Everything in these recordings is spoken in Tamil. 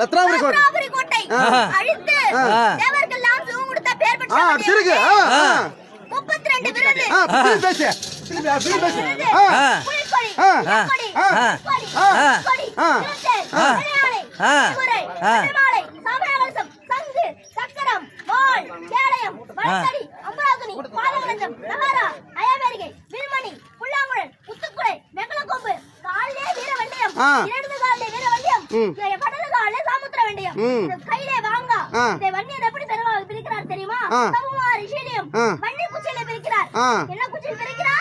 ரத்னாபுரி கோட்டை. அழித்து ஆ. தேவர்களெல்லாம் சுகம் கொடுத்த பேர்பற்ற ஆ வன்னிய திருகு. முப்பத்தி ரெண்டு விருது. பேசு திரும்பி பேசு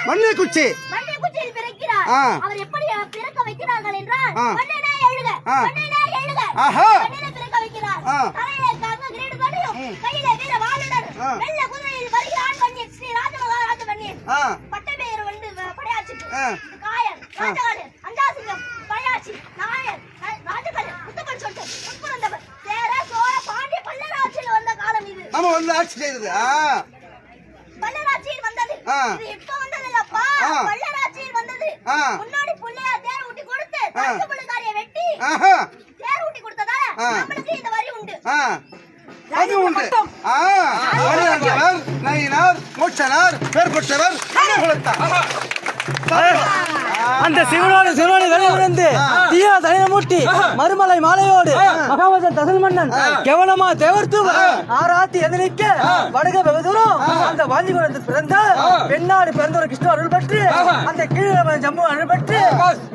மண்ணு குச்சி மண்ணை குச்சியில் பிறக்கிறார். அவர் எப்படி பிறக்க வைக்கிறார்கள் என்றால் எழுக ஆ. ஆஹா. மண்ணிலே பிறக்க வைக்கிறார் ஆ. தலையிலே தங்க கிரீடு தடியும் கையிலே வீர வாளுடன் ஆ. வெள்ள குதிரையில் வருகிறான் மண்ணில் ஸ்ரீ ராஜமகாராஜ மண்ணில் ஆ. பட்டை பெயர் வந்து ஆட்சி செய்தது. ஆ. பல்லராட்சியில் வந்தது. இது இப்ப வந்தது இல்லப்பா. பல்லராட்சியில் வந்தது. முன்னாடி புள்ளையா தேர் ஊட்டி கொடுத்து புள்ளைக்காரிய வெட்டி ஆஹா தேர் ஊட்டி கொடுத்ததால ஆ. நம்மளுக்கு இந்த வரி உண்டு. ஆ. அது உண்டு. ஆ. வடிவந்தவர் நயினார் மூச்சனார் பேர்பட்டவர் குலத்தார் அந்த சிவனோடு சிவனோடு வெளியிருந்து தீயா தலையில மூட்டி மறுமலை மாலையோடு மகாவதன் தசல் மன்னன் கவனமா தேவர்த்து ஆராத்தி எதிர்க்க வடக வெகு தூரம் அந்த வாஞ்சி குலத்தில் பிறந்த பெண்ணாடு பிறந்தவர் கிருஷ்ண அருள் பெற்று அந்த கீழ ஜம்மு அருள் பெற்று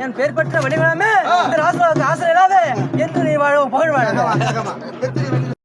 என் பேர் பெற்ற வழிமனமே இந்த ராசுவாக்கு 还干嘛？干嘛？